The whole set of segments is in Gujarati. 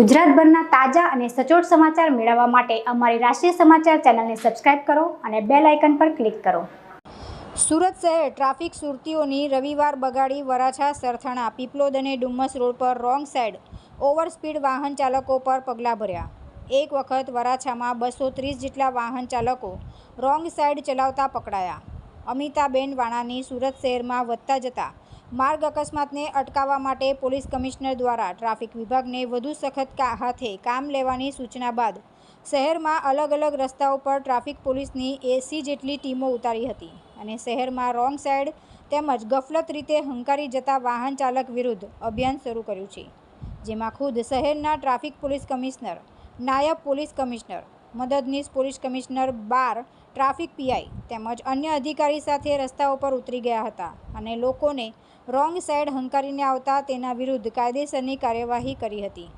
ગુજરાતભરના તાજા અને સચોટ સમાચાર મેળવવા માટે અમારી રાષ્ટ્રીય સમાચાર ચેનલને સબસ્ક્રાઇબ કરો અને બેલ આઇકન પર ક્લિક કરો. સુરત શહેર ટ્રાફિક સુરતીઓની રવિવાર બગાડી વરાછા સરથાણા, પીપલોદ અને ડુમ્મસ રોડ પર રોંગ સાઇડ ઓવર સ્પીડ વાહન ચાલકો પર પગલાં ભર્યા. એક વખત વરાછામાં બસો ત્રીસ જેટલા વાહન ચાલકો રોંગ સાઈડ ચલાવતા પકડાયા. અમિતાબેન વાણાની સુરત શહેરમાં વધતા જતા માર્ગ અકસ્માતને અટકાવવા માટે પોલીસ કમિશનર દ્વારા ટ્રાફિક વિભાગને વધુ સખત હાથે કામ લેવાની સૂચના બાદ શહેરમાં અલગ અલગ રસ્તાઓ પર ટ્રાફિક પોલીસની એસી જેટલી ટીમો ઉતારી હતી અને શહેરમાં રોંગ સાઈડ તેમજ ગફલત રીતે હંકારી જતા વાહન ચાલક વિરુદ્ધ અભિયાન શરૂ કર્યું છે, જેમાં ખુદ શહેરના ટ્રાફિક પોલીસ કમિશનર, નાયબ પોલીસ કમિશનર મદદનીશ પોલીસ કમિશનર બાર, ટ્રાફિક પીઆઈ તેમજ અન્ય અધિકારી સાથે રસ્તા ઉપર ઉતરી ગયા હતા અને લોકોને રોંગ સાઈડ હંકારીને આવતા તેના વિરુદ્ધ કાયદેસરની કાર્યવાહી કરી હતી.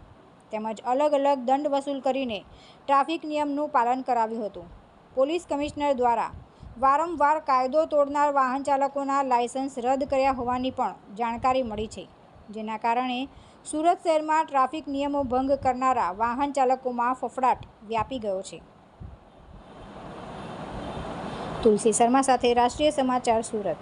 તેમજ અલગ અલગ દંડ વસૂલ કરીને ટ્રાફિક નિયમનું પાલન કરાવ્યું હતું. પોલીસ કમિશનર દ્વારા વારંવાર કાયદો તોડનાર વાહન ચાલકોના લાયસન્સ રદ કર્યા હોવાની પણ જાણકારી મળી છે, જેના કારણે સુરત શહેરમાં ટ્રાફિક નિયમો ભંગ કરનારા વાહન ચાલકોમાં ફફડાટ વ્યાપી ગયો છે. તુલસી શર્મા સાથે રાષ્ટ્રીય સમાચાર સુરત.